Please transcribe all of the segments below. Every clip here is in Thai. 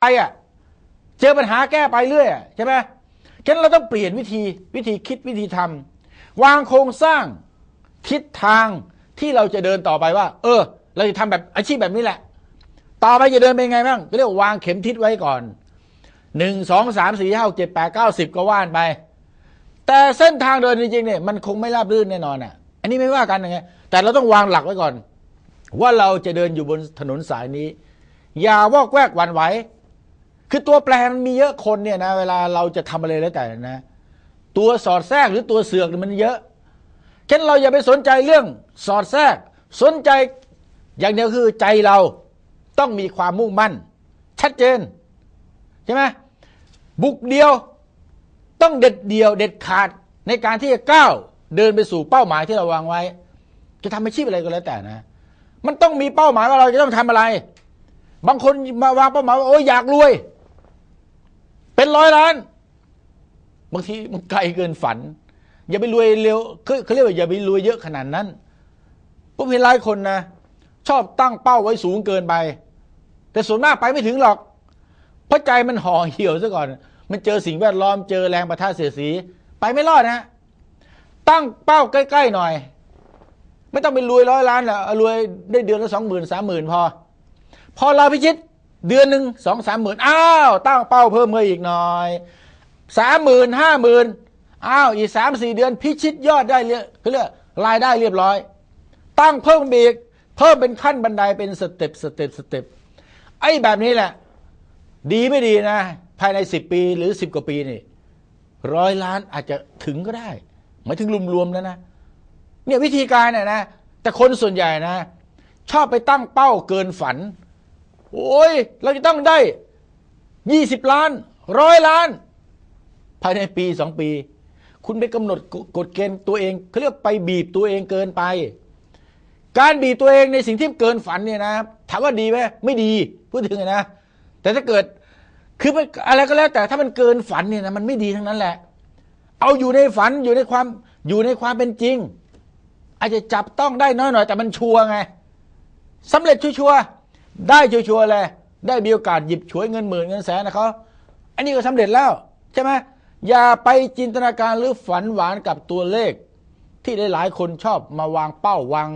ไปอะเจอปัญหาแก้ไปเรื่อยอะใช่ไหมฉะนั้นเราต้องเปลี่ยนวิธีวิธีคิดวิธีทำวางโครงสร้างทิศทางที่เราจะเดินต่อไปว่า เออ เราจะทำแบบอาชีพแบบนี้แหละ ต่อไปจะเดินเป็นไงบ้างก็เรียกว่าวางเข็มทิศไว้ก่อนหนึ่งสองสามสี่ห้าเจ็ดแปดเก้าสิบก็ว่านไป แต่เส้นทางเดินจริงๆเนี่ยมันคงไม่ราบรื่นแน่นอนอะ อันนี้ไม่ว่ากันนะไงแต่เราต้องวางหลักไว้ก่อน ว่าเราจะเดินอยู่บนถนนสายนี้ อย่าวอกแวกหวั่นไหว คือตัวแปรมันมีเยอะคนเนี่ยนะเวลาเราจะทำอะไรแล้วแต่นะ ตัวสอดแทรกหรือตัวเสือกมันเยอะฉะนั้นเราอย่าไปสนใจเรื่องสอดแทรก สนใจอย่างเดียวคือใจเราต้องมีความมุ่งมั่น ชัดเจน ใช่ไหมบุกเดียวต้องเด็ดเดียวเด็ดขาดในการที่จะก้าวเดินไปสู่เป้าหมายที่เราวางไว้ จะทำอาชีพอะไรก็แล้วแต่นะ มันต้องมีเป้าหมายว่าเราจะต้องทำอะไร บางคนมาวางเป้าหมายว่าโอ้ยอยากรวย เป็นร้อยล้าน บางทีมันไกลเกินฝัน อย่าไปรวยเร็วเขาเรียกว่าอย่าไปรวยเยอะขนาดนั้นผมเห็นหลายคนนะ ชอบตั้งเป้าไว้สูงเกินไป แต่ส่วนมากไปไม่ถึงหรอก เพราะใจมันห่อเหี่ยวซะก่อน มันเจอสิ่งแวดล้อมเจอแรงประทะเสียสี ไปไม่รอดนะ ตั้งเป้าใกล้ๆหน่อย ไม่ต้องไปรวยร้อยล้านหรอกรวยได้เดือนละสองหมื่นสามหมื่นพอ พอเราพิชิต เดือนหนึ่งสองสามหมื่นอ้าวตั้งเป้าเพิ่มเงินอีกหน่อยสามหมื่นห้าหมื่นอ้าวอีกสามสี่เดือนพิชิตยอดได้เรียเขาเรียกรายได้เรียบร้อย ตั้งเพิ่มอีกเพิ่มเป็นขั้นบันไดเป็นสเต็ปสเต็ปสเต็ปไอ้แบบนี้แหละ ดีไม่ดีนะ ภายในสิบปีหรือสิบกว่าปีนี่ร้อยล้านอาจจะถึงก็ได้หมายถึงรวมๆแล้วนะเนี่ยวิธีการเนี่ยนะ แต่คนส่วนใหญ่นะ ชอบไปตั้งเป้าเกินฝัน โอ้ย เราจะต้องได้ยี่สิบล้านร้อยล้าน ภายในปีสองปี คุณไปกำหนดกฎเกณฑ์ตัวเองเขาเรียกไปบีบตัวเองเกินไป การบีบตัวเองในสิ่งที่เกินฝันเนี่ยนะถามว่าดีไหมไม่ดีพูดถึงนะ แต่ถ้าเกิดคือมันอะไรก็แล้ว แต่ถ้ามันเกินฝันเนี่ยนะมันไม่ดีทั้งนั้นแหละ เอาอยู่ในฝันอยู่ในความอยู่ในความเป็นจริง อาจจะจับต้องได้น้อยหน่อยแต่มันชัวร์ไงสำเร็จชัวร์ ได้ชัวร์ๆเลยได้มีโอกาสหยิบฉวยเงินหมื่นเงินแสนนะเขาอันนี้ก็สำเร็จแล้วใช่ไหมอย่าไปจินตนาการหรือฝันหวานกับตัวเลข ที่หลายๆคนชอบมาวางเป้าวาง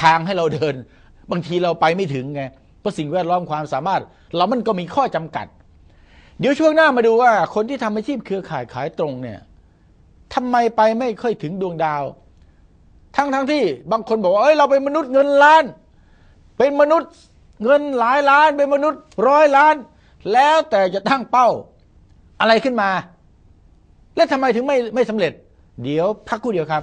ทางให้เราเดิน บางทีเราไปไม่ถึงไงเพราะสิ่งแวดล้อมความสามารถ เรามันก็มีข้อจำกัด เดี๋ยวช่วงหน้ามาดูว่า คนที่ทำอาชีพเครือข่ายขายตรงเนี่ยทำไมไปไม่ค่อยถึงดวงดาว ทั้งทั้งที่บางคนบอกว่าเอ้ยเราเป็นมนุษย์เงินล้าน เป็นมนุษย์เงินหลายล้าน เป็นมนุษย์ร้อยล้าน แล้วแต่จะตั้งเป้า อะไรขึ้นมา และทำไมถึงไม่ไม่สำเร็จ เดี๋ยวพักคู่เดียวครับ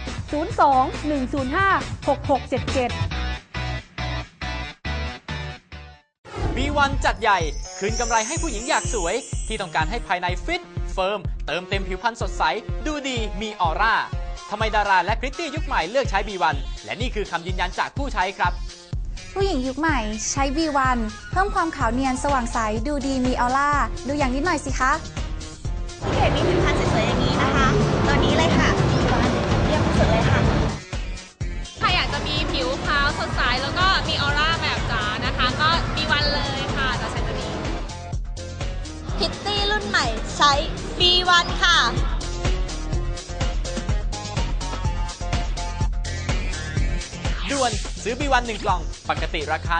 02 105 6677 B1 จัดใหญ่ คืนกำไรให้ผู้หญิงอยากสวย ที่ต้องการให้ภายในฟิต เฟิร์ม เติมเต็มผิวพรรณสดใส ดูดีมีออร่าทำไมดาราและพริตตี้ยุคใหม่เลือกใช้ B1 และนี่คือคำยืนยันจากผู้ใช้ครับ ผู้หญิงยุคใหม่ใช้ V1 เพิ่มความขาวเนียนสว่างใสดูดีมีออร่า ดูอย่างนิดหน่อยสิคะ พี่เกดมีผิวพรรณสวยๆาวสดใสแล้วก็มีออร่าแบบจ๋านะคะ ก็มีวันเลยค่ะจะใช้ตัวนี้พิตตี้รุ่นใหม่ใช้ B1 ค่ะด่วนซื้อ B1 1 กล่อง ปกติราคา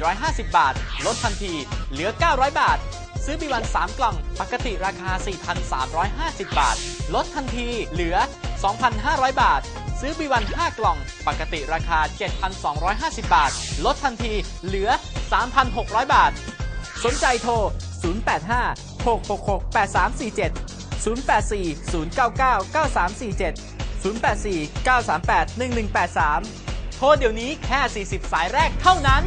1,450 บาท ลดทันที เหลือ 900 บาท ซื้อ B1 3 กล่อง ปกติราคา 4,350 บาท ลดทันที เหลือ 2,500 บาท ซื้อ B1 5 กล่อง ปกติราคา 7,250 บาท ลดทันทีเหลือ 3,600 บาท สนใจโทร 085 666 8347 084 099 9347 084 938 1183 โทรเดี๋ยวนี้แค่ 40 สายแรกเท่านั้น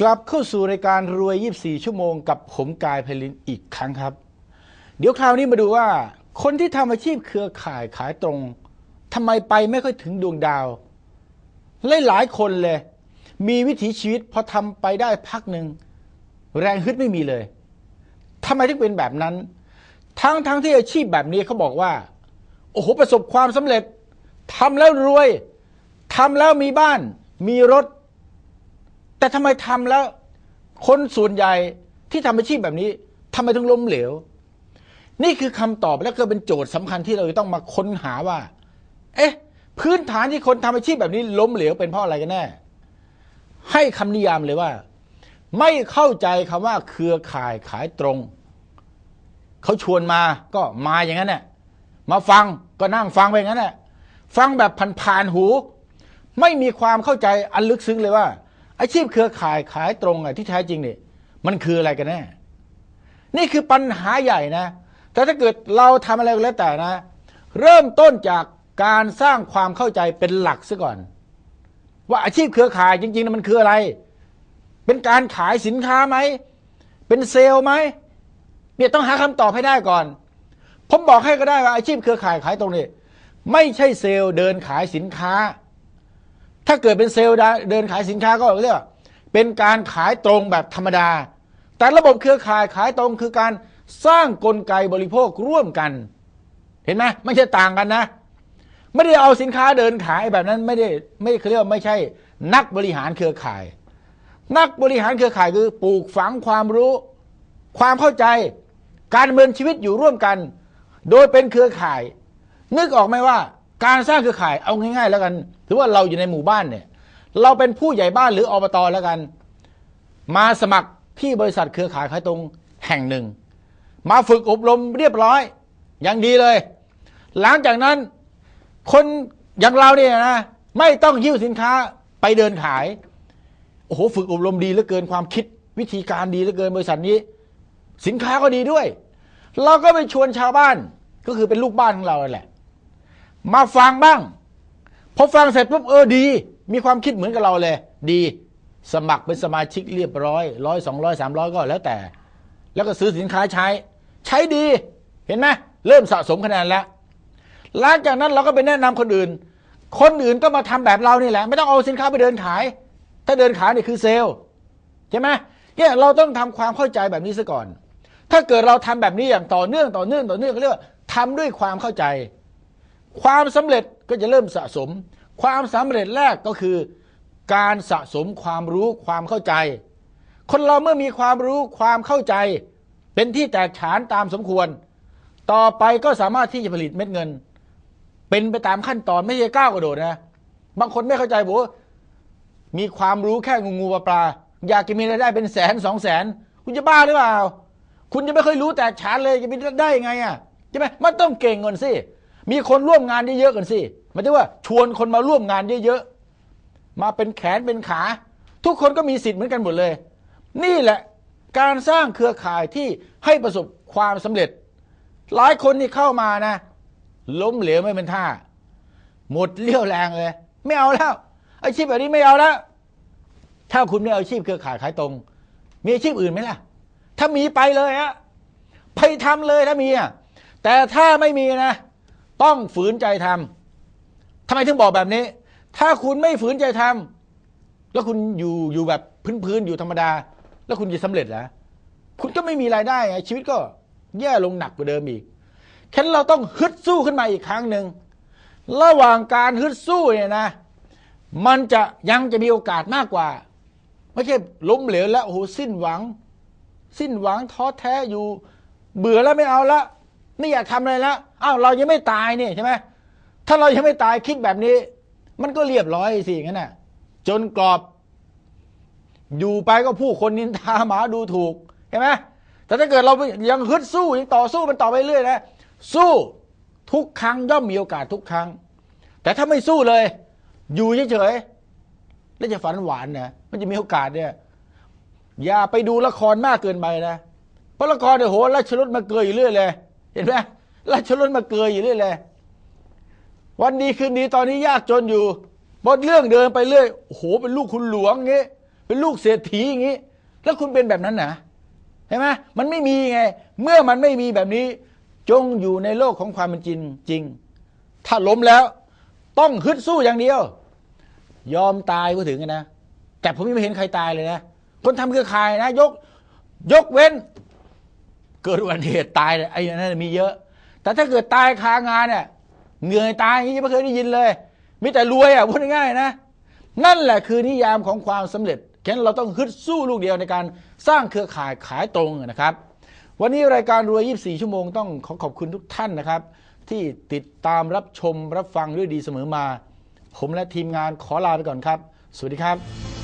กลับเข้าสู่รายการรวย 24 ชั่วโมงกับผมกายพลินอีกครั้งครับ เดี๋ยวคราวนี้มาดูว่า คนที่ทำอาชีพเครือข่ายขายตรงทำไมไปไม่ค่อยถึงดวงดาวหลายๆคนเลย มีวิถีชีวิตพอทำไปได้พักหนึ่ง แรงฮึดไม่มีเลยทำไมถึงเป็นแบบนั้น ทั้งทั้งที่อาชีพแบบนี้เขาบอกว่า โอ้โหประสบความสำเร็จทำแล้วรวยทำแล้วมีบ้าน มีรถ แต่ทำไมทำแล้ว คนส่วนใหญ่ที่ทำอาชีพแบบนี้ทำไมถึงล้มเหลว นี่คือคำตอบและก็เป็นโจทย์สำคัญที่เราจะต้องมาค้นหาว่า เอ๊ะ พื้นฐานที่คนทำอาชีพแบบนี้ล้มเหลวเป็นเพราะอะไรกันแน่ ให้คำนิยามเลยว่า ไม่เข้าใจคำว่าเครือข่ายขายตรงเขาชวนมาก็มาอย่างนั้นแหละมาฟังก็นั่งฟังไปอย่างนั้นแหละฟังแบบผ่านๆหู ไม่มีความเข้าใจอันลึกซึ้งเลยว่า อาชีพเครือข่ายขายตรงอะที่แท้จริงเนี่ยมันคืออะไรกันแน่ นี่คือปัญหาใหญ่นะ แต่ถ้าเกิดเราทำอะไรก็แล้วแต่นะ เริ่มต้นจากการสร้างความเข้าใจเป็นหลักซะก่อน ว่าอาชีพเครือข่ายจริงๆนะมันคืออะไร เป็นการขายสินค้าไหม เป็นเซลล์ไหมเนี่ยต้องหาคำตอบให้ได้ก่อน ผมบอกให้ก็ได้ว่าอาชีพเครือข่ายขายตรงนี่ไม่ใช่เซลล์เดินขายสินค้า ถ้าเกิดเป็นเซลล์เดินขายสินค้าก็เรียกว่าเป็นการขายตรงแบบธรรมดา แต่ระบบเครือข่ายขายตรงคือการสร้างกลไกบริโภคร่วมกัน เห็นไหมไม่ใช่ต่างกันนะ ไม่ได้เอาสินค้าเดินขายแบบนั้นไม่ได้ไม่เขาเรียกว่าไม่ใช่ นักบริหารเครือข่าย นักบริหารเครือข่ายคือปลูกฝังความรู้ ความเข้าใจ การดำเนินชีวิตอยู่ร่วมกัน โดยเป็นเครือข่าย นึกออกไหมว่า การสร้างเครือข่ายเอาง่ายๆ แล้วกัน ถือว่าเราอยู่ในหมู่บ้านเนี่ย เราเป็นผู้ใหญ่บ้านหรืออบตแล้วกัน มาสมัครที่บริษัทเครือข่ายขายตรงแห่งหนึ่ง มาฝึกอบรมเรียบร้อยอย่างดีเลย หลังจากนั้น คนอย่างเราเนี่ยนะ ไม่ต้องยิ้วสินค้าไปเดินขาย โอ้โหฝึกอบรมดีเหลือเกินความคิดวิธีการดีเหลือเกินบริษัทนี้ สินค้าก็ดีด้วย เราก็ไปชวนชาวบ้านก็คือเป็นลูกบ้านของเราแหละ มาฟังบ้าง พอฟังเสร็จปุ๊บเออดี มีความคิดเหมือนกับเราเลย ดี สมัครเป็นสมาชิกเรียบร้อยร้อยสองร้อยสามร้อยก็แล้วแต่ แล้วก็ซื้อสินค้าใช้ ใช้ดี เห็นไหมเริ่มสะสมคะแนนแล้วหลังจากนั้นเราก็ไปแนะนำคนอื่น คนอื่นก็มาทำแบบเรานี่แหละ ไม่ต้องเอาสินค้าไปเดินขาย ถ้าเดินขายนี่คือเซลล์ใช่ไหมเนี่ยเราต้องทำความเข้าใจแบบนี้ซะก่อน ถ้าเกิดเราทำแบบนี้อย่างต่อเนื่องต่อเนื่องต่อเนื่องเขาเรียกว่าทำด้วยความเข้าใจ ความสำเร็จก็จะเริ่มสะสม ความสำเร็จแรกก็คือ การสะสมความรู้ความเข้าใจ คนเราเมื่อมีความรู้ความเข้าใจ เป็นที่แตกฉานตามสมควร ต่อไปก็สามารถที่จะผลิตเม็ดเงิน เป็นไปตามขั้นตอนไม่ใช่ก้าวกระโดดนะ บางคนไม่เข้าใจบอกว่ามีความรู้แค่งูงูปลาปลาอยากจะมีรายได้เป็นแสนสองแสนคุณจะบ้าหรือเปล่า คุณจะไม่เคยรู้แตกฉานเลยจะไปได้ยังไงอะใช่ไหมมันต้องเก่งก่อนสิ มีคนร่วมงานเยอะๆก่อนสิหมายถึงว่าชวนคนมาร่วมงานเยอะๆมาเป็นแขนเป็นขา ทุกคนก็มีสิทธิ์เหมือนกันหมดเลย นี่แหละการสร้างเครือข่ายที่ให้ประสบความสำเร็จ หลายคนที่เข้ามานะ ล้มเหลวไม่เป็นท่า หมดเรี่ยวแรงเลย ไม่เอาแล้วอาชีพแบบนี้ไม่เอาแล้วถ้าคุณไม่เอาอาชีพเครือข่ายขายตรง มีอาชีพอื่นไหมล่ะ ถ้ามีไปเลยฮะไปทำเลยถ้ามีอะแต่ถ้าไม่มีนะ ต้องฝืนใจทำทำไมถึงบอกแบบนี้ ถ้าคุณไม่ฝืนใจทำแล้วคุณอยู่อยู่แบบพื้นๆอยู่ธรรมดา แล้วคุณจะสำเร็จเหรอคุณก็ไม่มีรายได้ไงชีวิตก็แย่ลงหนักกว่าเดิมอีกแค่นั้นเราต้องฮึดสู้ขึ้นมาอีกครั้งหนึ่งระหว่างการฮึดสู้เนี่ยนะ มันจะยังจะมีโอกาสมากกว่า ไม่ใช่ล้มเหลวแล้วโอ้โหสิ้นหวัง สิ้นหวังท้อแท้อยู่ เบื่อแล้วไม่เอาละ ไม่อยากทำอะไรแล้วอ้าวเรายังไม่ตายเนี่ยใช่ไหมถ้าเรายังไม่ตายคิดแบบนี้ มันก็เรียบร้อยสิงั้นน่ะ จนกรอบ อยู่ไปก็ผู้คนนินทาหมาดูถูกเห็นไหมแต่ถ้าเกิดเรายังฮึดสู้ยังต่อสู้มันต่อไปเรื่อยนะสู้ทุกครั้งย่อมมีโอกาสทุกครั้ง แต่ถ้าไม่สู้เลย อยู่เฉยๆแล้วจะฝันหวานนะมันจะมีโอกาสเนี่ยอย่าไปดูละครมากเกินไปนะเพราะละครเนี่ยโหราชรถมาเกยอยู่เรื่อยเลย ห็นไหมราชรถมาเกยอยู่เรื่อยเลยวันดีคืนดีตอนนี้ยากจนอยู่พอเรื่องเดินไปเรื่อยโอ้โหเป็นลูกคุณหลวงงี้ เป็นลูกเศรษฐีอย่างงี้ แล้วคุณเป็นแบบนั้นนะเห็นไหมมันไม่มีไง เมื่อมันไม่มีแบบนี้ จงอยู่ในโลกของความเป็นจริงจริง ถ้าล้มแล้ว ต้องฮึดสู้อย่างเดียว ยอมตายก็ถึงนะแต่ผมยังไม่เห็นใครตายเลยนะคนทำเครือข่ายนะ ยก ยกเว้น เกิดอุบัติเหตุตายเนี่ยไอ้นั่นมีเยอะ แต่ถ้าเกิดตายคางานเนี่ยเหนื่อยตายอย่างนี้ยังไม่เคยได้ยินเลยมีแต่รวยอะพูดง่ายๆนะ นั่นแหละคือนิยามของความสำเร็จฉะนั้นเราต้องฮึดสู้ลูกเดียวในการสร้างเครือข่ายขายตรงนะครับ วันนี้รายการรวย 24 ชั่วโมงต้องขอขอบคุณทุกท่านนะครับ ที่ติดตามรับชมรับฟังด้วยดีเสมอมา ผมและทีมงานขอลาไปก่อนครับ สวัสดีครับ